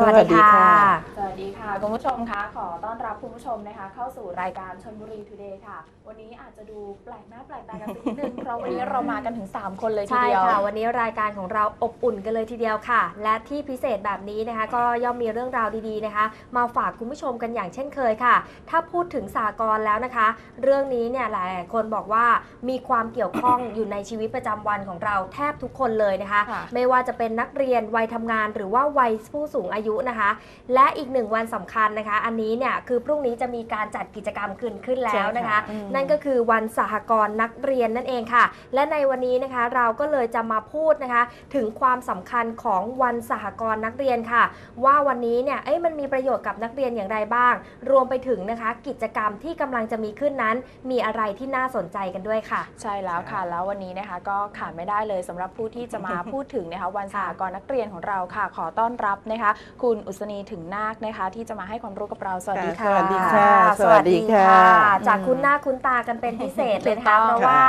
สวัสดีค่ะ ค่ะคุณผู้ชมคะขอต้อนรับคุณผู้ชมนะคะ เข้าสู่รายการชนบุรีทูเดย์ค่ะ วันนี้อาจจะดูแปลกหน้าแปลกตากันสักนิดนึง เพราะวันนี้เรามากันถึง 3 คนเลยทีใช่เดียว ค่ะ วันนี้รายการของเราอบอุ่นกันเลยทีเดียวค่ะ และที่พิเศษแบบนี้นะคะ ก็ย่อมมีเรื่องราวดีๆนะคะ มาฝากคุณผู้ชมกันอย่างเช่นเคยค่ะ ถ้าพูดถึงสากลแล้วนะคะ เรื่องนี้เนี่ยหลายๆคนบอกว่ามีความเกี่ยวข้อง อยู่ในชีวิตประจำวันของเราแทบทุกคนเลยนะคะ ค่ะ ไม่ว่าจะเป็นนักเรียนวัยทำงานหรือว่าวัยผู้สูงอายุนะคะ และอีกหนึ่งวันสำคัญนะคะ อันนี้เนี่ยคือพรุ่งนี้จะมีการจัดกิจกรรมขึ้นขึ้นแล้วนะคะอืมนั่นก็คือวันสหกรณ์นักเรียนนั่นเองค่ะ และในวันนี้นะคะเราก็เลยจะมาพูดนะคะ ถึงความสำคัญของวันสหกรณ์นักเรียนค่ะ ว่าวันนี้เนี่ยเอ้ยมันมีประโยชน์กับนักเรียนอย่างไรบ้าง รวมไปถึงนะคะ กิจกรรมที่กำลังจะมีขึ้นนั้น มีอะไรที่น่าสนใจกันด้วยค่ะ ใช่แล้วค่ะ แล้ววันนี้นะคะก็ขาดไม่ได้เลยสำหรับผู้ที่จะมาพูดถึงนะคะวันสหกรณ์นักเรียนของเราค่ะ ขอต้อนรับนะคะ คุณอุศนีถึงนาคนะคะ ที่จะมาให้ความรู้กับเรา สวัสดีค่ะ สวัสดีค่ะ สวัสดีค่ะ จากคุณหน้าคุณตากันเป็นพิเศษเลยนะคะถูกต้องเพราะว่า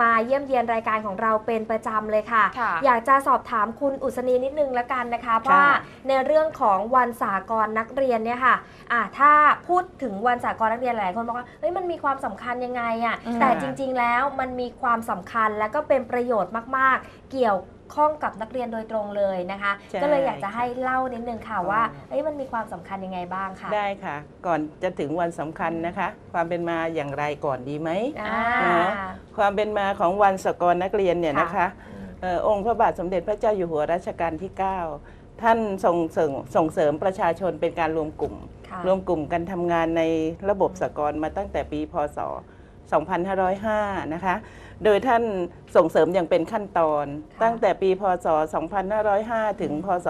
มาเยี่ยมเยียนรายการของเราเป็นประจำเลยค่ะค่ะ อยากจะสอบถามคุณอุศนีนิดนึงละกันนะคะว่าในเรื่องของวันสากลนักเรียนเนี่ยค่ะอะถ้าพูดถึงวันสากลนักเรียนหลายคนบอกว่าเฮ้ยมันมีความสำคัญยังไงอะอืมแต่จริง ๆ แล้วมันมีความสำคัญและก็เป็นประโยชน์มาก ๆ เกี่ยว ข้องกับนักเรียนโดยตรงเลยนะคะ ใช่ ก็เลยอยากจะให้เล่านิดนึงค่ะอ๋อว่าเอ้ยมันมีความสำคัญยังไงบ้างค่ะได้ค่ะ ก่อนจะถึงวันสำคัญนะคะ ความเป็นมาอย่างไรก่อนดีไหม อ่าอ่าความเป็นมาของวันสกรนักเรียนเนี่ยค่ะนะคะเอ่อองค์พระบาทสมเด็จพระเจ้าอยู่หัวรัชกาลที่ 9 ท่านส่งเสริมส่งเสริมประชาชนเป็นการรวมกลุ่ม ค่ะรวมกลุ่มกันทำงานในระบบสกรมาตั้งแต่ปีพศ 2505 นะคะ โดยท่านส่งเสริมอย่างเป็นขั้นตอนค่ะตั้งแต่ปีพศ 2505 ถึง พศ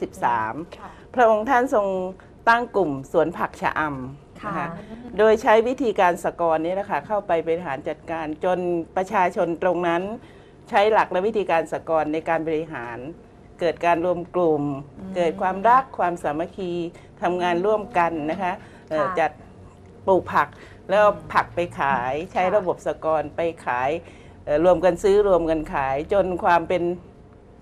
2513ค่ะพระองค์ท่านทรงตั้งกลุ่มสวนผักชะอำค่ะนะคะโดยใช้วิธีการสกรนี้นะคะเข้าไปบริหารจัดการจนประชาชนตรงนั้น ใช้หลักและวิธีการสกรในการบริหาร เกิดการรวมกลุ่มอืมเกิดความรักความสามัคคีทำงานร่วมกันนะคะเอ่อค่ะจัดปลูกผัก แล้วเอาผักไปขายใช้ค่ะระบบสกรไปขายเอ่อรวมกันซื้อรวมกันขาย จนความเป็น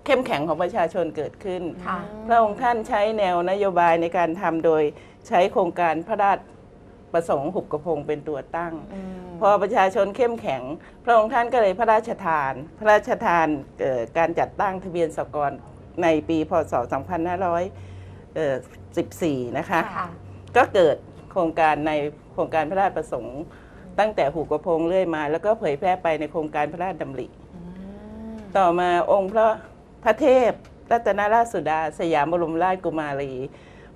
เข้มแข็งของประชาชนเกิดขึ้นค่ะพระองค์ท่านใช้แนวนโยบายในการทำโดยใช้โครงการพระราชประสงค์หุบกระพงเป็นตัวตั้งอืมพอประชาชนเข้มแข็ง พระองค์ท่านก็เลยพระราชทาน พระราชทานเอ่อการจัดตั้งทะเบียนสกรในปีพศ 2514 นะคะค่ะก็เกิดโครงการในโครงการพระราชประสงค์ ตั้งแต่หูกระพงเรื่อยมา แล้วก็เผยแพร่ไปในโครงการพระราชดำริอืมต่อมาองค์พระพระเทพรัตนราชสุดา สยามบรมราชกุมารี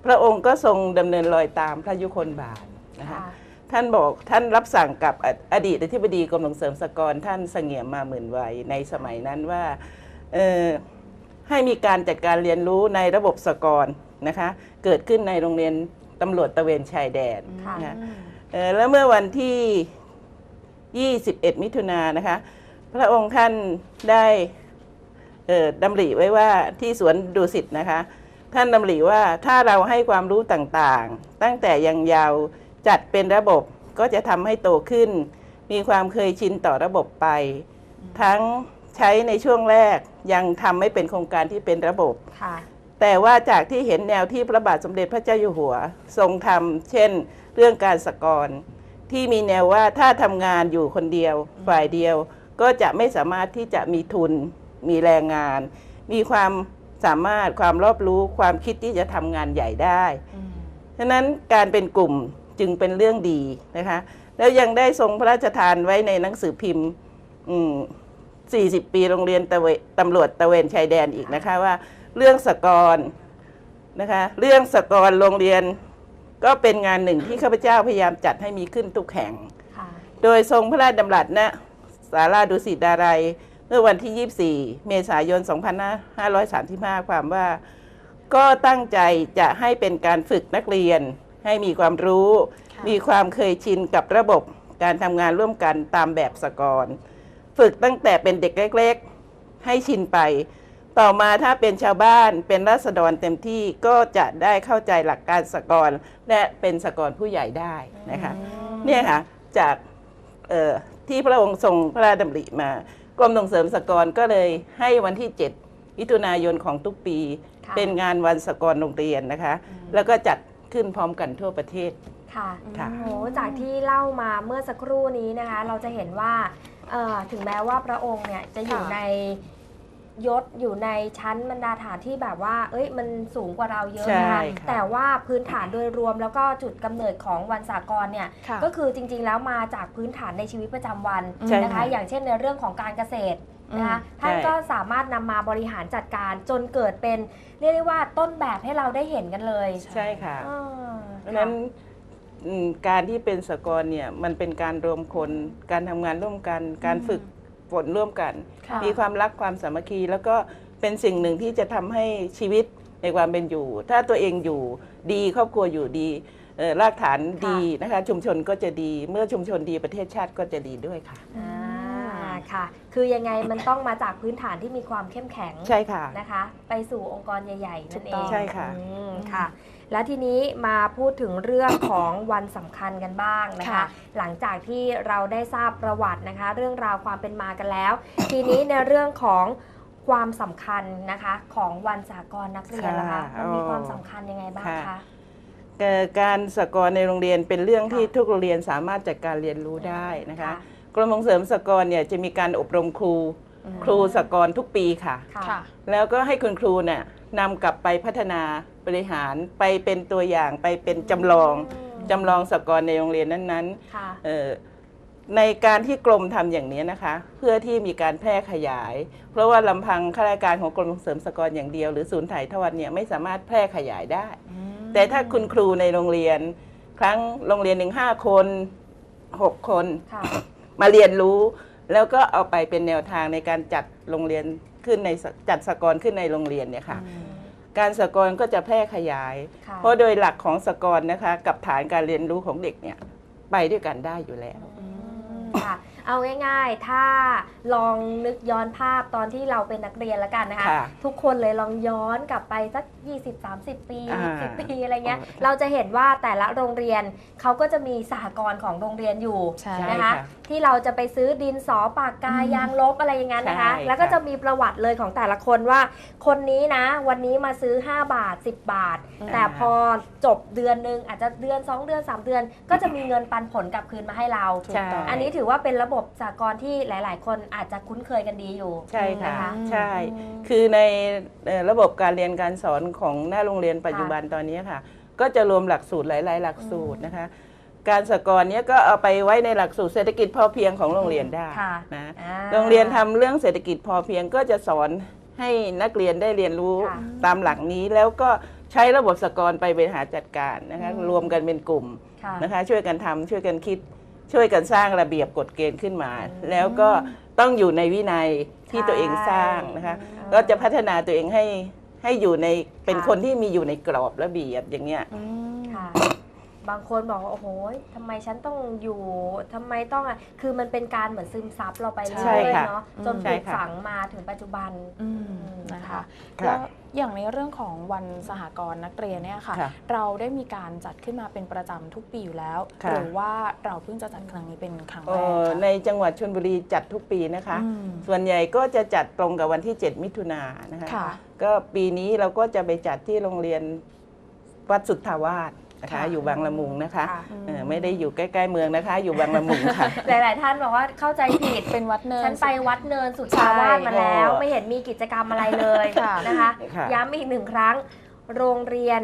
พระองค์ก็ทรงดำเนินรอยตามพระยุคลบาทนะคะค่ะท่านบอกท่านรับสั่งกับออดีตอธิบดีกรมส่งเสริมสหกรณ์ท่านเสงี่ยมมาหมื่นวัยในสมัยนั้นว่าเอ่อให้มีการจัดการเรียนรู้ในระบบสหกรณ์นะคะ เกิดขึ้นในโรงเรียน ตำรวจตระเวนชายแดนค่ะนะเอ่อแล้วเมื่อวันที่ 21 มิถุนายนนะคะ พระองค์ท่านได้เอ่อดำริไว้ว่าที่สวนดุสิตนะคะ ท่านดำริว่าถ้าเราให้ความรู้ต่างๆ ตั้งแต่ยังยาวจัดเป็นระบบก็จะทำให้โตขึ้น มีความเคยชินต่อระบบไป ทั้งใช้ในช่วงแรกยังทำไม่เป็นโครงการที่เป็นระบบ ค่ะ แต่ว่าจากที่เห็นแนวที่พระบาทสมเด็จพระเจ้าอยู่หัว ทรงทำเช่น เรื่องการสกรที่มีแนวว่าถ้าทำงานอยู่คนเดียวฝ่ายเดียว ก็จะไม่สามารถที่จะมีทุน มีแรงงาน มีความสามารถความรอบรู้ความคิดที่จะทำงานใหญ่ได้ฉะนั้นการเป็นกลุ่มจึงเป็นเรื่องดีนะคะ แล้วยังได้ทรงพระราชทานไว้ในหนังสือพิมพ์40 ปีโรงเรียนตตำรวจตะเวนชายแดนอีกนะคะว่า เรื่องสกรนะคะเรื่องสกรโรงเรียนก็เป็นงานหนึ่งที่ข้าพเจ้าพยายามจัดให้มีขึ้นทุกแห่งค่ะโดยทรงพระราชดำรัสณศาลาดุสิตดารัยเมื่อวันที่ 24 เมษายน 2535 ความว่า ก็ตั้งใจจะให้เป็นการฝึกนักเรียน ให้มีความรู้ค่ะมีความเคยชินกับระบบการทำงานร่วมกันตามแบบสกร ฝึกตั้งแต่เป็นเด็กเล็ก ๆ ให้ชินไป ต่อมาถ้าเป็นชาวบ้านเป็นรัษฎรเต็มที่ก็จะได้เข้าใจหลักการสกรและเป็นสกรผู้ใหญ่ได้นะคะเนี่ยค่ะจากเอ่อที่พระองค์ทรงพระราชดำริมากรมส่งเสริมสหกรณ์ก็เลยให้วันที่ 7 มิถุนายนของทุกปีค่ะค่ะเป็นงานวันสกรโรงเรียนนะคะ แล้วก็จัดขึ้นพร้อมกันทั่วประเทศค่ะค่ะโอ้จากที่เล่ามาเมื่อสักครู่นี้นะคะ เราจะเห็นว่าเอ่อถึงแม้ว่าพระองค์เนี่ยจะอยู่ค่ะใน ยศอยู่ในชั้นบรรดาฐานที่แบบว่า เอ้ย มันสูงกว่าเราเยอะนะคะใช่ค่ะแต่ว่าพื้นฐานโดยรวมแล้วก็จุดกำเนิดของวันสากลเนี่ย ค่ะก็คือจริงๆแล้วมาจากพื้นฐานในชีวิตประจำวันใช่นะคะ ค่ะอย่างเช่นในเรื่องของการเกษตรนะคะ อืมท่านใช่ ก็สามารถนำมาบริหารจัดการจนเกิดเป็นเรียกได้ว่าต้นแบบให้เราได้เห็นกันเลยใช่ค่ะ อ่าเพราะฉะนั้นอืมการที่เป็นสกรเนี่ยมันเป็นการรวมคนการทำงานร่วมกัน การฝึก ฝนร่วมกัน ค่ะ มีความรักความสามัคคี แล้วก็เป็นสิ่งหนึ่งที่จะทำให้ชีวิตในความเป็นอยู่ ถ้าตัวเองอยู่ดีครอบครัวอยู่ดีเอ่อรากฐานดีนะคะ ชุมชนก็จะดีเมื่อชุมชนดีประเทศชาติก็จะดีด้วยค่ะ อ่า ค่ะ คือยังไงมันต้องมาจากพื้นฐานที่มีความเข้มแข็งใช่ค่ะ นะคะ ไปสู่องค์กรใหญ่ๆนั่นเอถูกต้งองใช่ค่ะอืมค่ะ แล้วทีนี้มาพูดถึงเรื่องของวันสำคัญกันบ้างนะคะ ค่ะ หลังจากที่เราได้ทราบประวัตินะคะ เรื่องราวความเป็นมากันแล้ว ทีนี้ในเรื่องของความสำคัญนะคะของวันสากลนักเรียนล่ะคะค่ะมันมีอ๋อความสำคัญยังไงบ้างค่ะ คะ เอ่อการสกรในโรงเรียนเป็นเรื่องที่ค่ะ ทุกโรงเรียนสามารถจัดการเรียนรู้ได้นะคะค่ะ กรมส่งเสริมสกรเนี่ยจะมีการอบรมครูอืมครูสกรทุกปีค่ะค่ะ ค่ะ แล้วก็ให้คุณครูเนี่ยนำกลับไปพัฒนาบริหารไปเป็นตัวอย่างไปเป็นจำลองมจำลองสกรในโรงเรียนนั้นค่ะ ๆเอ่อในการที่กรมทำอย่างนี้นะคะ เพื่อที่มีการแพร่ขยาย เพราะว่าลำพังข้าราชการของกรมส่งเสริมสกรอย่างเดียวหรือศูนย์ถ่ายทอดเนี่ยไม่สามารถแพร่ขยายได้ แต่ถ้าคุณครูในโรงเรียน ครั้งโรงเรียนหนึ่งห้าคนหกคน ค่ะ มาเรียนรู้ แล้วก็เอาไปเป็นแนวทางในการจัดโรงเรียนขึ้นในสจัดสกรขึ้นในโรงเรียนเนี่ยค่ะ การสกรก็จะแพร่ขยาย ค่ะ เพราะโดยหลักของสกรนะคะ กับฐานการเรียนรู้ของเด็กเนี่ยไปด้วยกันได้อยู่แล้ว อืมค่ะ เอาง่ายๆ ถ้าลองนึกย้อนภาพตอนที่เราเป็นนักเรียนแล้วกันนะคะ ค่ะทุกคนเลยลองย้อนกลับไปสัก 20-30 ปี อ่า10 ปีอะไรเงี้ยโอ้เราจะเห็นว่าแต่ละโรงเรียนเขาก็จะมีสหกรณ์ของโรงเรียนอยู่ใช่ นะคะ ที่เราจะไปซื้อดินสอปากกาอืมยางลบอะไรอย่างนั้นนะคะ ใช่แล้วก็ค่ะ จะมีประวัติเลยของแต่ละคนว่า คนนี้นะ วันนี้มาซื้อ 5 บาท 10 บาทแต่พอจบเดือนหนึงอาจจะเดือน 2 เดือน 3 เดือน ก็จะมีเงินปันผลกลับคืนมาให้เรา ถูกต้อง อันนี้ถือว่าเป็นระบบสากลที่หลาย ๆ คนอาจจะคุ้นเคยกันดีอยู่ใช่ค่ะนะคะใช่ คือในเอ่อระบบการเรียนการสอนของหน้าโรงเรียนปัจจุบันตอนนี้ค่ะ ก็จะรวมหลักสูตรหลาย ๆ หลักสูตรนะคะ การสกรเนี้ยก็เอาไปไว้ในหลักสูตรเศรษฐกิจพอเพียงของโรงเรียนได้ค่ะนะ อ่า โรงเรียนทำเรื่องเศรษฐกิจพอเพียงก็จะสอนให้นักเรียนได้เรียนรู้ค่ะตามหลักนี้แล้วก็ใช้ระบบสกรไปบริหารจัดการนะคะอืมรวมกันเป็นกลุ่มค่ะ นะคะช่วยกันทำช่วยกันคิด ช่วยกันสร้างระเบียบกฎเกณฑ์ขึ้นมาอืมแล้วก็ต้องอยู่ในวินัยที่ใช่ตัวเองสร้างนะคะอืมก็จะพัฒนาตัวเองให้ให้อยู่ในเป็นค่ะคนที่มีอยู่ในกรอบระเบียบอย่างเงี้ยอืมค่ะ บางคนบอกว่าโอ้โหทำไมฉันต้องอยู่ทำไมต้องอะคือมันเป็นการเหมือนซึมซับเราไปเรื่ใช่อยค่ะๆเนาะจนใช่ปลูกค่ะ ฝังมาถึงปัจจุบันอืมอืมนะคะค่ะแล้วอย่างในเรื่องของวันสหกรณ์นักเรียนเนี่ยค่ะ ค่ะเราได้มีการจัดขึ้นมาเป็นประจำทุกปีอยู่แล้ว ค่ะ หรือว่าเราเพิ่งจะจัดครั้งนี้เป็นครั้งเอ่แรกอคะในจังหวัดชลบุรีจัดทุกปีนะคะอืม ส่วนใหญ่ก็จะจัดตรงกับวันที่ 7 มิถุนายนนะคะ ค่ะ ก็ปีนี้เราก็จะไปจัดที่โรงเรียนวัดสุทธาวาส นะคะ ค่ะอยู่บางละมุงนะคะค่ะ เออไม่ได้อยู่ใกล้ๆเมืองนะคะ อยู่บางละมุงค่ะ หลาย ๆ ท่านบอกว่าเข้าใจผิด เป็นวัดเนิน ฉันไปวัดเนินสุดทาวาสมาแล้ว ใช่ไม่เห็นมีกิจกรรมอะไรเลยค่ะ นะคะ ค่ะ ย้ำอีกหนึ่งครั้ง โรงเรียน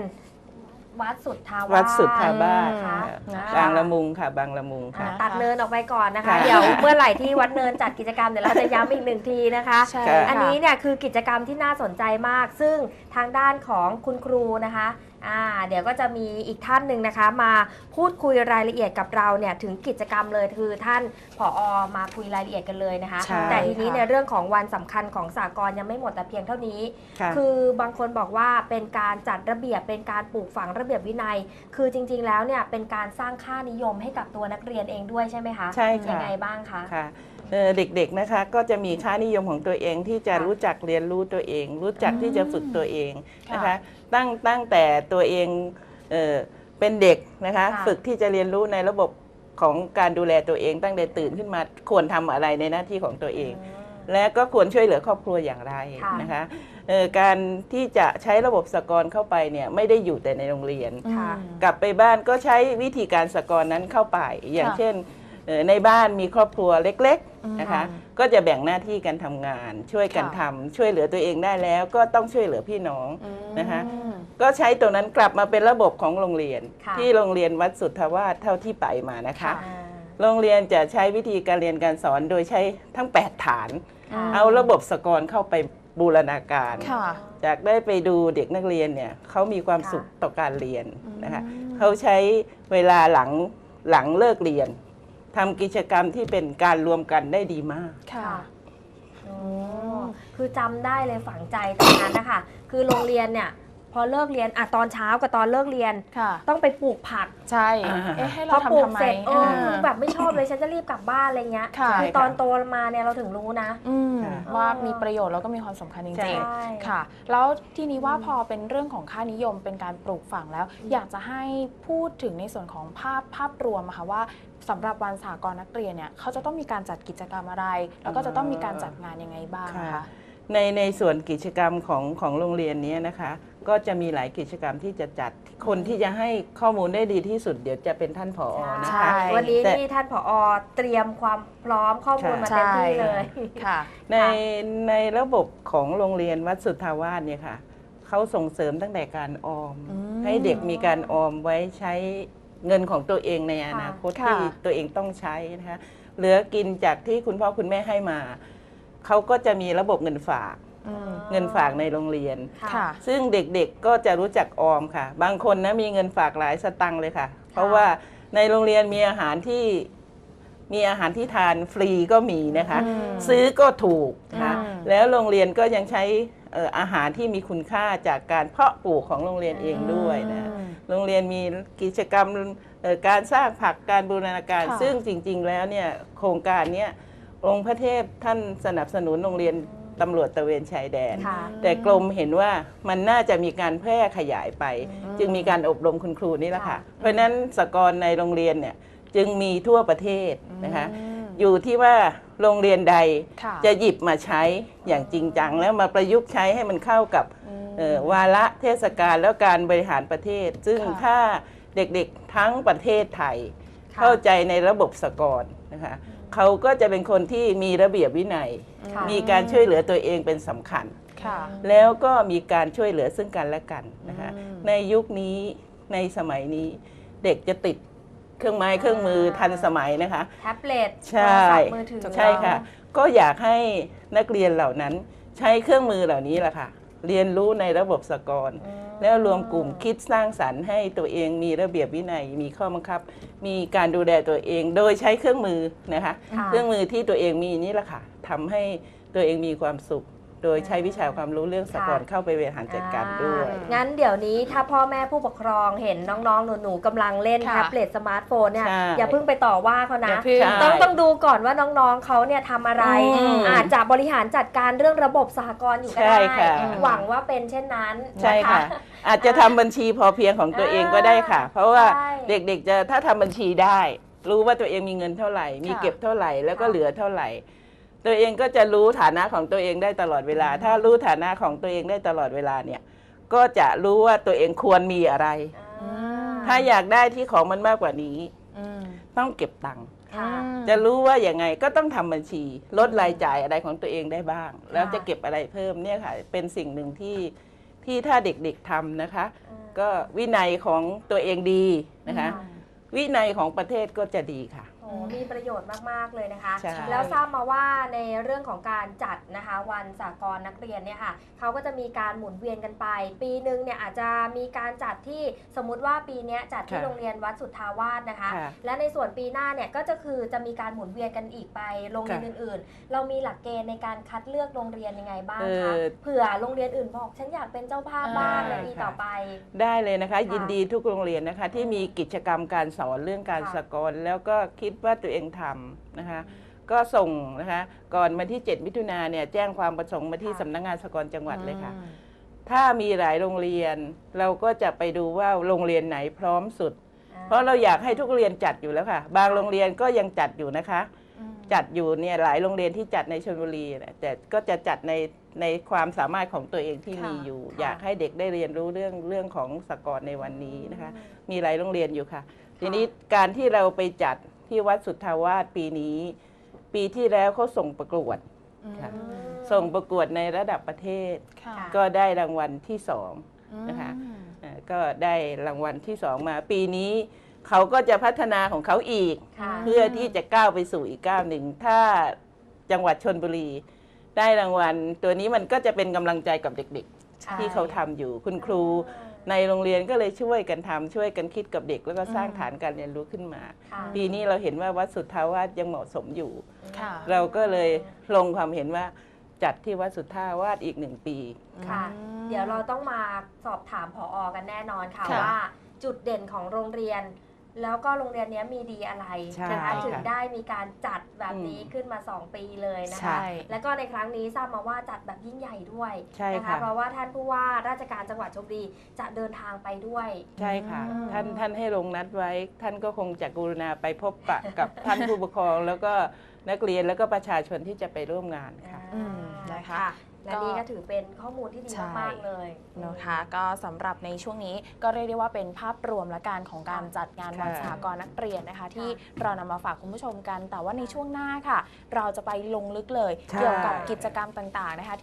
วัดสุทธาวาสวัดสุทธาวาสค่ะนะคะบางละมุงค่ะ บางละมุงอ่าค่ะตัดเนินออกไปก่อนนะคะ ค่ะ เดี๋ยวเมื่อไหร่ที่วัดเนินจัดกิจกรรมเดี๋ยวเราจะย้ำอีกหนึ่งทีนะคะ ใช่ค่ะ อันนี้เนี่ยคือกิจกรรมที่น่าสนใจมาก ซึ่งทางด้านของคุณครูนะคะ อ่าเดี๋ยวก็จะมีอีกท่านหนึ่งนะคะ มาพูดคุยรายละเอียดกับเราเนี่ยถึงกิจกรรมเลยคือท่านผอมาคุยรายละเอียดกันเลยนะคะ ใช่แต่ทีนี้ค่ะ ในเรื่องของวันสำคัญของสากลยังไม่หมดแต่เพียงเท่านี้ ค่ะ คือบางคนบอกว่าเป็นการจัดระเบียบเป็นการปลูกฝังระเบียบวินัย คือจริง ๆ แล้วเนี่ยเป็นการสร้างค่านิยมให้กับตัวนักเรียนเองด้วยใช่ไหมคะใช่ค่ะ ยังไงบ้างคะ ค่ะ เอ่อเด็กๆนะคะก็จะมีค่านิยมของตัวเองที่จะค่ะรู้จักเรียนรู้ตัวเอง รู้จักที่จะฝึกตัวเองนะคะค่ะตั้งตั้งแต่ตัวเองเอ่อเป็นเด็กนะคะค่ะ ฝึกที่จะเรียนรู้ในระบบของการดูแลตัวเอง ตั้งแต่ตื่นขึ้นมาควรทำอะไรในหน้าที่ของตัวเอง และก็ควรช่วยเหลือครอบครัวอย่างไรค่ะนะคะเอ่อการที่จะใช้ระบบสกอร์เข้าไปเนี่ยไม่ได้อยู่แต่ในโรงเรียน ค่ะ กลับไปบ้านก็ใช้วิธีการสกอร์นั้นเข้าไป อย่างค่ะเช่น เอ่อในบ้านมีครอบครัวเล็กอืมๆนะคะก็จะแบ่งหน้าที่กันทำงาน ช่วยกันค่ะ ทำช่วยเหลือตัวเองได้แล้ว ก็ต้องช่วยเหลือพี่น้อง อืม นะคะ ก็ใช้ตัวนั้นกลับมาเป็นระบบของโรงเรียน ค่ะ ที่โรงเรียนวัดสุทธาวาสเท่าที่ไปมานะคะอ่า โรงเรียนจะใช้วิธีการเรียนการสอนโดยใช้ทั้ง 8 ฐานค่ะเอาระบบสกอร์เข้าไปบูรณาการ ค่ะ จากได้ไปดูเด็กนักเรียนเนี่ยเขามีความค่ะ สุขต่อการเรียนนะคะอืมเขาใช้เวลาหลังหลังเลิกเรียน ทำกิจกรรมที่เป็นการรวมกันได้ดีมาก ค่ะโอ้คือจำได้เลยฝังใจตอนนั้นนะคะ คือโรงเรียนเนี่ยพ อเลิกเรียนอะตอนเช้ากับตอนเลิกเรียน ค่ะ ต้องไปปลูกผักใช่อ่าเอ๊ะให้พเราอปลูทำกทำไมเสร็จเอออ่าคือแบบไม่ชอบเลยฉันจะรีบกลับบ้านอะไรเงี้ยค่ะอตอนโตมาเนี่ยเราถึงรู้นะ อืมค่ะว่ามีประโยชน์แล้วก็มีความสำคัญจใช่ ริงใช่ๆค่ะ แล้วทีนี้ว่าพอเป็นเรื่องของค่านิยมเป็นการปลูกฝังแล้ว อยากจะให้พูดถึงในส่วนของภาพภาพรวมอะค่ะว่าสำหรับวันสากลนักเรียนเนี่ยเขาจะต้องมีการจัดกิจกรรมอะไร แล้วก็จะต้องมีการจัดงานยังไงบ้างค่ะ คะ ในในส่วนกิจกรรมของของโรงเรียนนี้นะคะ ก็จะมีหลายกิจกรรมที่จะจัดคนที่จะให้ข้อมูลได้ดีที่สุด เดี๋ยวจะเป็นท่านผอนะใช่คะ วันนี้แต่ นี่ท่านผอเตรียมความพร้อมข้อมูลมาใช่เต็มที่เลย ค่ะ ในในระบบของโรงเรียนวัดสุทธาวาสเนี่ยค่ะเขาส่งเสริมตั้งแต่การออม อืมให้เด็กมีการออมไว้ใช้เงินของตัวเองในอนาคตค่ะ ที่ตัวเองต้องใช้นะคะเหลือกินจากที่คุณพ่อคุณแม่ให้มา เขาก็จะมีระบบเงินฝากอืม เงินฝากในโรงเรียน ค่ะ ซึ่งเด็กๆก็จะรู้จักออมค่ะ บางคนนะมีเงินฝากหลายสตังค์เลยค่ะ เพราะว่าในโรงเรียนมีอาหารที่มีอาหารที่ทานฟรีก็มีนะคะอืมซื้อก็ถูกนะคะอืมแล้วโรงเรียนก็ยังใช้เอ่ออาหารที่มีคุณค่าจากการเพาะปลูกของโรงเรียนเองด้วยนะอืมโรงเรียนมีกิจกรรมเอ่อการสร้างผักการบูรณาการค่ะซึ่งจริง ๆ แล้วเนี่ยโครงการเนี้ยองค์พระเทพท่านสนับสนุนโรงเรียน ตำรวจตระเวนชายแดน ค่ะ แต่กรมเห็นว่ามันน่าจะมีการแพร่ขยายไป อืม จึงมีการอบรมคุณครูนี่แหละค่ะค่ะเพราะฉะนั้นสกรในโรงเรียนเนี่ยจึงมีทั่วประเทศนะคะอืมอยู่ที่ว่าโรงเรียนใดค่ะจะหยิบมาใช้อย่างจริงจัง แล้วมาประยุกต์ใช้ให้มันเข้ากับอืมเอ่อวาระเทศกาลแล้วการบริหารประเทศ ซึ่งค่ะถ้าเด็กๆทั้งประเทศไทย ค่ะ เข้าใจในระบบสกอร์นะคะ เขาก็จะเป็นคนที่มีระเบียบวินัย ค่ะ มีการช่วยเหลือตัวเองเป็นสำคัญ ค่ะ แล้วก็มีการช่วยเหลือซึ่งกันและกันนะคะอืม ในยุคนี้ในสมัยนี้เด็กจะติดเครื่องไม้เครื่องมือทันสมัยนะคะ แท็บเล็ตใช่ โทรศัพท์มือถือ ใช่ค่ะ ก็อยากให้นักเรียนเหล่านั้นใช้เครื่องมือเหล่านี้แหละค่ะ เรียนรู้ในระบบสกอร์อืมแล้วรวมกลุ่มคิดสร้างสรรค์ให้ตัวเองมีระเบียบวินัยมีข้อบังคับ มีการดูแลตัวเองโดยใช้เครื่องมือนะคะค่ะเครื่องมือที่ตัวเองมีนี่แหละค่ะทำให้ตัวเองมีความสุข โดยใช้วิชาความรู้เรื่องสกอร์ค่ะเข้าไปบริหารจัดการด้วยอ่างั้นเดี๋ยวนี้ถ้าพ่อแม่ผู้ปกครองเห็นน้องๆ หนูๆกำลังเล่นค่ะแท็บเล็ตสมาร์ทโฟนเนี่ยใช่อย่าเพิ่งไปต่อว่าเขาอย่านะเพิ่งใช่ต้องต้องดูก่อนว่าน้องๆเขาเนี่ยทำอะไร อืมอาจจะบริหารจัดการเรื่องระบบสหกรณ์อยู่ก็ใช่ได้ค่ะ หวังว่าเป็นเช่นนั้นใช่น ค่ะ อาจจะทำบัญชีพอเพียงของตัวเองก็ได้ค่ะ เพราะว่าใช่เด็กๆจะถ้าทำบัญชีได้ รู้ว่าตัวเองมีเงินเท่าไหร่ มีค่ะเก็บเท่าไหร่แล้วก็ค่ะ เหลือเท่าไหร่ ตัวเองก็จะรู้ฐานะของตัวเองได้ตลอดเวลา ถ้ารู้ฐานะของตัวเองได้ตลอดเวลาเนี่ย ก็จะรู้ว่าตัวเองควรมีอะไรอ่าถ้าอยากได้ที่ของมันมากกว่านี้อืมต้องเก็บตังค์ค่ะจะรู้ว่าอย่างไงก็ต้องทำบัญชี ลดรายจ่ายอะไรของตัวเองได้บ้าง แล้วจะเก็บอะไรเพิ่มเนี่ยค่ะ เป็นสิ่งหนึ่งที่ที่ถ้าเด็กๆทำนะคะ ก็วินัยของตัวเองดีนะคะ วินัยของประเทศก็จะดีค่ะโอ้มีประโยชน์มากๆเลยนะคะ ใช่ แล้วทราบมาว่าในเรื่องของการจัดนะคะ วันสากลนักเรียนเนี่ยค่ะเขาก็จะมีการหมุนเวียนกันไป ปีหนึ่งเนี่ยอาจจะมีการจัดที่สมมุติว่าปีเนี้ยจัดที่ค่ะ โรงเรียนวัดสุทธาวาสนะคะ ค่ะ และในส่วนปีหน้าเนี่ยก็จะคือจะมีการหมุนเวียนกันอีกไปโรงเรียนค่ะอื่น ๆ เรามีหลักเกณฑ์ในการคัดเลือกโรงเรียนยังไงบ้างเอ่คะอเผื่อโรงเรียนอื่นบอกฉันอยากเป็นเจ้าภาพบ้างในอ่าปีค่ะ ต่อไป ได้เลยนะคะค่ะยินดีทุกโรงเรียนนะคะ ที่มีกิจกรรมการสอนเรื่องการค่ะสกอร์แล้วก็คิดว่าตัวเองทำนะคะ ก็ส่งนะคะ ก่อนวันที่ 7 มิถุนาเนี่ยแจ้งความประสงค์มาที่ค่ะสำนักงานสกอร์จังหวัดเลยค่ะอืมถ้ามีหลายโรงเรียน เราก็จะไปดูว่าโรงเรียนไหนพร้อมสุดอ่เพราะเราอยากให้ทุกโรงเรียนจัดอยู่แล้วค่ะ บางโรงเรียนก็ยังจัดอยู่นะคะอืมจัดอยู่เนี่ยหลายโรงเรียนที่จัดในชลบุรีเนี่ยแต่ก็จะจัดในในความสามารถของตัวเองที่ค่ะมีอยู่ค่ะอยากให้เด็กได้เรียนรู้เรื่องเรื่องของสหกรณ์ในวันนี้นะคะ มีหลายโรงเรียนอยู่ค่ะ ทีนี้การที่เราไปจัด ที่วัดสุทธาวาสปีนี้ ปีที่แล้วเขาส่งประกวดอืมค่ะอืมส่งประกวดในระดับประเทศค่ะค่ะก็ได้รางวัลที่สองนะคะ อืมอ่าก็ได้รางวัลที่สองมา ปีนี้เขาก็จะพัฒนาของเขาอีก ค่ะ เพื่อที่จะก้าวไปสู่อีกก้าวหนึ่ง ถ้าจังหวัดชนบุรี ได้รางวัล ตัวนี้มันก็จะเป็นกำลังใจกับเด็กใช่ๆที่เขาทำอยู่คุณครู ในโรงเรียนก็เลยช่วยกันทำช่วยกันคิดกับเด็ก แล้วก็สร้างอืมฐานการเรียนรู้ขึ้นมาค่ะปีนี้เราเห็นว่าวัดสุทธาวาสยังเหมาะสมอยู่ค่ะเราก็เลยลงความเห็นว่าจัดที่วัดสุทธาวาสอีกหนึ่งปีค่ะอืมเดี๋ยวเราต้องมาสอบถามผออกันแน่นอนค่ะค่ะว่า จุดเด่นของโรงเรียน แล้วก็โรงเรียนเนี้ยมีดีอะไรใช่นะคะค่ะถึงได้มีการจัดแบบนี้อืมขึ้นมา 2 ปีเลยนะใช่คะ แล้วก็ในครั้งนี้ทราบมาว่าจัดแบบยิ่งใหญ่ด้วยใช่นะคะค่ะเพราะว่าท่านผู้ว่าราชการจังหวัดชลบุรีจะเดินทางไปด้วย ใช่ค่ะอืมท่านท่านให้ลงนัดไว้ ท่านก็คงจะกรุณาไปพบปะกับท่านผู้ปกครองแล้วก็นักเรียนแล้วก็ประชาชนที่จะไปร่วมงานค่ะอืมนะคะ และนี่ก็ถือเป็นข้อมูลที่ดีใช่ มากๆเลยนะคะก็สำหรับในช่วงนี้ก็เรียกได้ว่าเป็นภาพรวมและการของการจัดงานวันค่ะสหกรณ์นักเรียนนะคะ ที่เรานำมาฝากคุณผู้ชมกัน แต่ว่าในช่วงหน้าค่ะ เราจะไปลงลึกเลย ใช่ เกี่ยวกับกิจกรรมต่างๆนะคะ